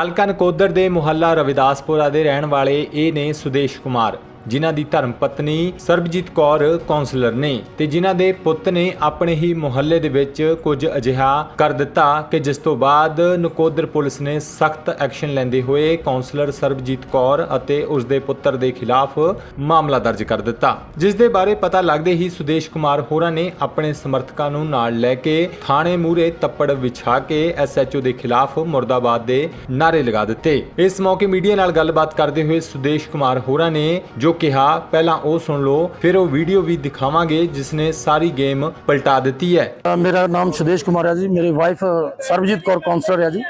ਹਲਕਾ ਨਕੋਦਰ ਦੇ ਮੁਹੱਲਾ ਰਵਿਦਾਸਪੁਰਾ ਦੇ ਰਹਿਣ ਵਾਲੇ ਇਹ ਨੇ ਸੁਦੇਸ਼ ਕੁਮਾਰ। ਜਿਨ੍ਹਾਂ ਦੀ ਧਰਮ ਪਤਨੀ ਸਰਬਜੀਤ ਕੌਰ ਕਾਉਂਸਲਰ ਨੇ ਤੇ ਜਿਨ੍ਹਾਂ ਦੇ ਪੁੱਤ ਨੇ ਆਪਣੇ ਹੀ ਮੁਹੱਲੇ ਦੇ ਵਿੱਚ ਕੁਝ ਅਜਿਹਾ ਕਰ ਦਿੱਤਾ ਕਿ ਜਿਸ ਤੋਂ ਬਾਅਦ ਨਕੋਦਰ ਪੁਲਿਸ ਨੇ ਸਖਤ ਐਕਸ਼ਨ ਲੈਂਦੇ ਹੋਏ ਕਾਉਂਸਲਰ ਸਰਬਜੀਤ ਕੌਰ ਅਤੇ ਉਸ ਦੇ ਪੁੱਤਰ ਦੇ ਖਿਲਾਫ ਮਾਮਲਾ ਦਰਜ ਕਰ ਦਿੱਤਾ। ਜਿਸ ਦੇ ਬਾਰੇ ਪਤਾ ਲੱਗਦੇ ਹੀ ਸੁਦੇਸ਼ ਕੁਮਾਰ ਹੋਰਾਂ ਨੇ ਆਪਣੇ ਸਮਰਥਕਾਂ ਨੂੰ ਨਾਲ ਲੈ ਕੇ ਥਾਣੇ ਮੂਹਰੇ ਤੱਪੜ ਵਿਛਾ ਕੇ ਐਸਐਚਓ ਦੇ ਖਿਲਾਫ ਮੁਰਦਾਬਾਦ ਦੇ ਨਾਰੇ ਲਗਾ ਦਿੱਤੇ। ਇਸ ਮੌਕੇ ਮੀਡੀਆ ਨਾਲ ਗੱਲਬਾਤ ਕਰਦੇ ਹੋਏ ਸੁਦੇਸ਼ ਕੁਮਾਰ ਹੋਰਾਂ ਨੇ ਜੋ ਕਿਹਾ ਪਹਿਲਾਂ ਉਹ ਸੁਣ ਲਓ ਫਿਰ ਉਹ ਵੀਡੀਓ ਵੀ ਦਿਖਾਵਾਂਗੇ ਜਿਸ ਨੇ ਸਾਰੀ ਗੇਮ ਪਲਟਾ ਦਿੱਤੀ ਹੈ। ਮੇਰਾ ਨਾਮ ਸੁਦੇਸ਼ ਕੁਮਾਰ ਹੈ ਜੀ ਮੇਰੀ ਵਾਈਫ ਸਰਬਜੀਤ ਕੌਰ ਕਾਉਂਸਲਰ ਹੈ ਜੀ।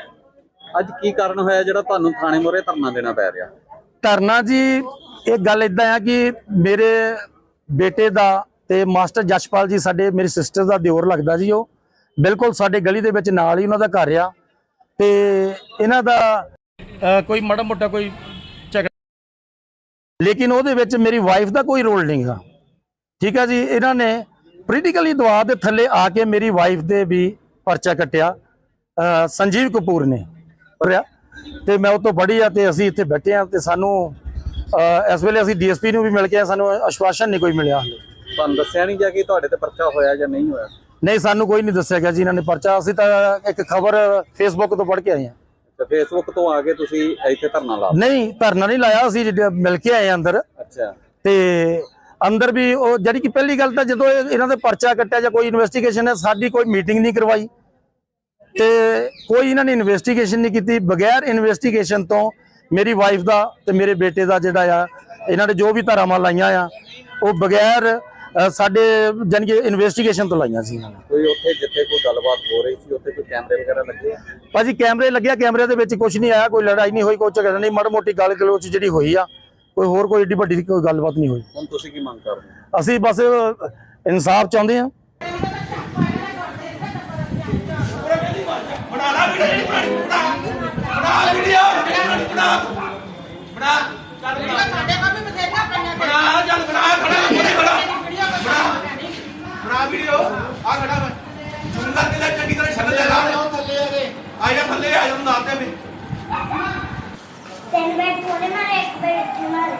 ਅੱਜ ਕੀ ਕਾਰਨ ਹੋਇਆ ਜਿਹੜਾ ਤੁਹਾਨੂੰ ਥਾਣੇ ਮੋਰੇ ਧਰਨਾ ਦੇਣਾ ਪੈ ਰਿਹਾ? ਧਰਨਾ ਜੀ ਇਹ ਗੱਲ ਇਦਾਂ ਆ ਕਿ ਮੇਰੇ ਬੇਟੇ ਦਾ ਤੇ ਮਾਸਟਰ ਜਸ਼ਪਾਲ ਜੀ ਸਾਡੇ ਮੇਰੀ ਸਿਸਟਰ ਦਾ ਦਿਓਰ ਲੱਗਦਾ ਜੀ ਉਹ। ਬਿਲਕੁਲ ਸਾਡੇ ਗਲੀ ਦੇ ਵਿੱਚ ਨਾਲ ਹੀ ਉਹਨਾਂ ਦਾ ਘਰ ਆ। ਤੇ ਇਹਨਾਂ ਦਾ ਕੋਈ ਮਾੜਾ ਮੋਟਾ ਕੋਈ ਲੇਕਿਨ ਉਹਦੇ ਵਿੱਚ ਮੇਰੀ ਵਾਈਫ ਦਾ ਕੋਈ ਰੋਲ ਨਹੀਂ ਗਾ। ਠੀਕ ਹੈ ਜੀ? ਇਹਨਾਂ ਨੇ ਪੋਲੀਟੀਕਲੀ ਦਬਾਅ ਦੇ ਥੱਲੇ ਆ ਕੇ ਮੇਰੀ ਵਾਈਫ ਦੇ ਵੀ ਪਰਚਾ ਕੱਟਿਆ। ਸੰਜੀਵ ਕਪੂਰ ਨੇ ਰਿਆ ਤੇ ਮੈਂ ਉਹ ਤੋਂ ਪੜ੍ਹੀ ਆ ਤੇ ਅਸੀਂ ਇੱਥੇ ਬੈਠੇ ਆ ਤੇ ਸਾਨੂੰ ਇਸ ਵੇਲੇ ਅਸੀਂ ਡੀਐਸਪੀ ਨੂੰ ਵੀ ਮਿਲ ਕੇ ਸਾਨੂੰ ਆਸ਼ਵਾਸਨ ਨਹੀਂ ਕੋਈ ਮਿਲਿਆ ਹਾਲੇ। ਤੁਹਾਨੂੰ ਦੱਸਿਆ ਨਹੀਂ ਗਿਆ ਕਿ ਤੁਹਾਡੇ ਤੇ ਪਰਚਾ ਹੋਇਆ ਜਾਂ ਨਹੀਂ ਹੋਇਆ? ਨਹੀਂ ਸਾਨੂੰ ਕੋਈ ਨਹੀਂ ਦੱਸਿਆ ਗਿਆ ਜੀ ਇਹਨਾਂ ਨੇ ਪਰਚਾ। ਅਸੀਂ ਤਾਂ ਇੱਕ ਖਬਰ ਫੇਸਬੁੱਕ ਤੋਂ ਪੜ੍ਹ ਕੇ ਆਏ ਆ। ਤੇ ਫੇਸਬੁੱਕ ਤੋਂ ਆ ਕੇ ਤੁਸੀਂ ਇੱਥੇ ਧਰਨਾ ਲਾ ਨਹੀਂ ਧਰਨਾ ਨਹੀਂ ਲਾਇਆ ਅਸੀਂ ਮਿਲ ਕੇ ਆਏ ਅੰਦਰ। ਅੱਛਾ। ਤੇ ਅੰਦਰ ਵੀ ਉਹ ਜਿਹੜੀ ਕਿ ਪਹਿਲੀ ਗੱਲ ਤਾਂ ਜਦੋਂ ਇਹ- ਇਹਨਾਂ ਦੇ ਪਰਚਾ ਕੱਟਿਆ ਜਾਂ ਕੋਈ ਇਨਵੈਸਟੀਗੇਸ਼ਨ ਹੈ ਸਾਡੀ ਕੋਈ ਮੀਟਿੰਗ ਨਹੀਂ ਕਰਵਾਈ। ਤੇ ਕੋਈ ਇਹਨਾਂ ਨੇ ਇਨਵੈਸਟੀਗੇਸ਼ਨ ਨਹੀਂ ਕੀਤੀ। ਬਗੈਰ ਇਨਵੈਸਟੀਗੇਸ਼ਨ ਤੋਂ ਮੇਰੀ ਵਾਈਫ ਦਾ ਤੇ ਮੇਰੇ ਬੇਟੇ ਦਾ ਜਿਹੜਾ ਆ ਇਹਨਾਂ ਨੇ ਜੋ ਵੀ ਧਾਰਾਵਾਂ ਲਾਈਆਂ ਆ ਉਹ ਬਗੈਰ ਅ, ਸਾਡੇ ਜਾਣੀ ਕਿ ਇਨਵੈਸਟੀਗੇਸ਼ਨ ਤੋਂ ਲਾਈਆਂ ਸੀ ਇਹਨਾਂ ਨੇ। ਕੋਈ ਉੱਥੇ ਜਿੱਥੇ ਕੋਈ ਗੱਲਬਾਤ ਹੋ ਰਹੀ ਸੀ ਉੱਥੇ ਕੋਈ ਕੈਮਰੇ ਵਗੈਰਾ ਲੱਗੇ? ਆ? ਭਾਜੀ ਕੈਮਰੇ ਲੱਗਿਆ ਕੈਮਰੇ ਦੇ ਵਿੱਚ ਕੁਝ ਨਹੀਂ ਆਇਆ ਕੋਈ ਲੜਾਈ ਨਹੀਂ ਹੋਈ ਕੋਈ ਝਗੜਾ ਨਹੀਂ ਮਾੜੀ ਮੋਟੀ ਗੱਲ ਗਲੋਚ ਜਿਹੜੀ ਹੋਈ ਆ ਕੋਈ ਹੋਰ ਕੋਈ ਏਡੀ ਵੱਡੀ ਕੋਈ ਗੱਲਬਾਤ ਨਹੀਂ ਹੋਈ। ਹੁਣ ਤੁਸੀਂ ਕੀ ਮੰਗ ਕਰਦੇ ਹੋ? ਅਸੀਂ ਬਸ ਇਨਸਾਫ ਚਾਹੁੰਦੇ ਹਾਂ ਕੋਲ ਵੀ ਬਥੇਰੀਆਂ ਪਈਆਂ ਨੇ ਬਣਾ ਚੱਲ ਬਣਾ ਖੜਾ ਉਹਦੇ ਖੜਾ ਬਣਾ ਵੀਡੀਓ ਆ ਖੜਾ ਮੈਂ ਜ਼ੂਮ ਕਰਕੇ ਲੈ ਚੰਗੀ ਤਰ੍ਹਾਂ ਛੱਡ ਦੇ ਲਾ ਥੱਲੇ ਆ ਜਾ ਥੱਲੇ ਆ ਜਾ ਨੂੰ ਦੱਸ ਦੇ ਮੈਂ ਤਿੰਨ ਬੈਡ ਕੋਲੇ ਮਾਰੇ ਇੱਕ ਬੈਡ ਇੱਥੇ ਮਾਰੇ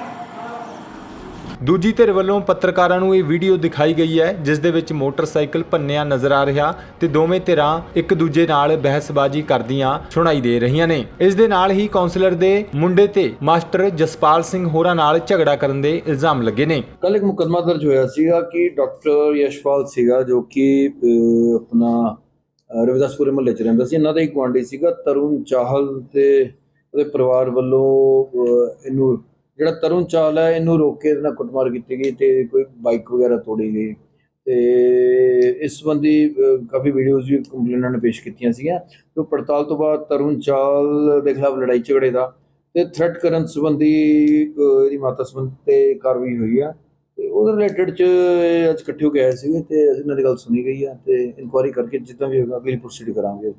ਦੂਜੀ ਧਿਰ ਵੱਲੋਂ ਪੱਤਰਕਾਰਾਂ ਨੂੰ ਇਹ ਵੀਡੀਓ ਦਿਖਾਈ ਗਈ ਹੈ ਜਿਸ ਦੇ ਵਿੱਚ ਮੋਟਰਸਾਈਕਲ ਭੰਨਿਆ ਨਜ਼ਰ ਆ ਰਿਹਾ ਤੇ ਦੋਵੇਂ ਧਿਰਾਂ ਇੱਕ ਦੂਜੇ ਨਾਲ ਬਹਿਸਬਾਜ਼ੀ ਕਰਦੀਆਂ ਸੁਣਾਈ ਦੇ ਰਹੀਆਂ ਨੇ। ਇਸ ਦੇ ਨਾਲ ਹੀ ਕਾਉਂਸਲਰ ਦੇ ਮੁੰਡੇ ਤੇ ਮਾਸਟਰ ਜਸਪਾਲ ਸਿੰਘ ਹੋਰਾਂ ਨਾਲ ਝਗੜਾ ਕਰਨ ਦੇ ਇਲਜ਼ਾਮ ਲੱਗੇ ਨੇ। ਕੱਲ ਇੱਕ ਮੁਕੱਦਮਾ ਦਰਜ ਹੋਇਆ ਸੀਗਾ ਕਿ ਡਾਕਟਰ ਯਸ਼ਪਾਲ ਸੀਗਾ ਜੋ ਕਿ ਆਪਣਾ ਰਵਿਦਾਸਪੁਰੇ ਮਹੱਲੇ ਚ ਰਹਿੰਦਾ ਸੀ। ਇਹਨਾਂ ਦਾ ਇੱਕ ਗੁਆਂਢੀ ਸੀਗਾ, ਤਰੁਣ ਚਾਹਲ ਤੇ ਉਹਦੇ ਪਰਿਵਾਰ ਵੱਲੋਂ ਇਹਨੂੰ ਜਿਹੜਾ ਤਰੁਣ ਚਾਹਲ ਹੈ, ਇਹਨੂੰ ਰੋਕ ਕੇ ਇਹਦੇ ਨਾਲ ਕੁੱਟਮਾਰ ਕੀਤੀ ਗਈ ਤੇ ਕੋਈ ਬਾਈਕ ਵਗੈਰਾ ਤੋੜੀ ਗਈ। ਤੇ ਇਸ ਸੰਬੰਧੀ ਕਾਫੀ ਵੀਡੀਓਜ਼ ਵੀ ਕੰਪਲੇਨਾਂ ਨੇ ਪੇਸ਼ ਕੀਤੀਆਂ ਸੀਗੀਆਂ। ਤੋਂ ਪੜਤਾਲ ਤੋਂ ਬਾਅਦ ਤਰੁਣ ਚਾਲ ਦੇ ਖਿਲਾਫ ਲੜਾਈ ਝਗੜੇ ਦਾ ਤੇ ਥ੍ਰੈਟ ਕਰਨ ਸੰਬੰਧੀ ਇਹਦੀ ਮਾਤਾ ਸੰਬੰਧ ਤੇ ਕਾਰਵਾਈ ਹੋਈ ਆ। ਤੇ ਉਹਦੇ ਰਿਲੇਟਡ ਚ ਅੱਜ ਇਕੱਠੇ ਹੋ ਕੇ ਆਏ ਸੀਗੇ ਤੇ ਇਹਨਾਂ ਦੀ ਗੱਲ ਸੁਣੀ ਗਈ ਆ ਤੇ ਇਨਕੁਆਇਰੀ ਕਰਕੇ ਜਿੱਦਾਂ ਵੀ ਹੋਗਾ ਅਗਲੀ ਪ੍ਰੋਸੀਡ ਕਰਾਂਗੇ ਇਹ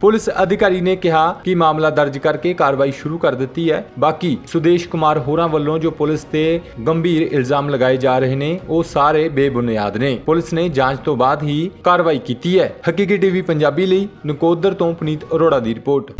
ਪੁਲਿਸ ਅਧਿਕਾਰੀ ਨੇ ਕਿਹਾ ਕਿ ਮਾਮਲਾ ਦਰਜ ਕਰਕੇ ਕਾਰਵਾਈ ਸ਼ੁਰੂ ਕਰ ਦਿੱਤੀ ਹੈ। ਬਾਕੀ ਸੁਦੇਸ਼ ਕੁਮਾਰ ਹੋਰਾਂ ਵੱਲੋਂ ਜੋ ਪੁਲਿਸ ਤੇ ਗੰਭੀਰ ਇਲਜ਼ਾਮ ਲਗਾਏ ਜਾ ਰਹੇ ਨੇ, ਉਹ ਸਾਰੇ ਬੇਬੁਨਿਆਦ ਨੇ। ਪੁਲਿਸ ਨੇ ਜਾਂਚ ਤੋਂ ਬਾਅਦ ਹੀ ਕਾਰਵਾਈ ਕੀਤੀ ਹੈ। ਹਕੀਕੀ ਟੀਵੀ ਪੰਜਾਬੀ ਲਈ ਨਕੋਦਰ ਤੋਂ ਪੁਨੀਤ ਅਰੋੜਾ ਦੀ ਰਿਪੋਰਟ।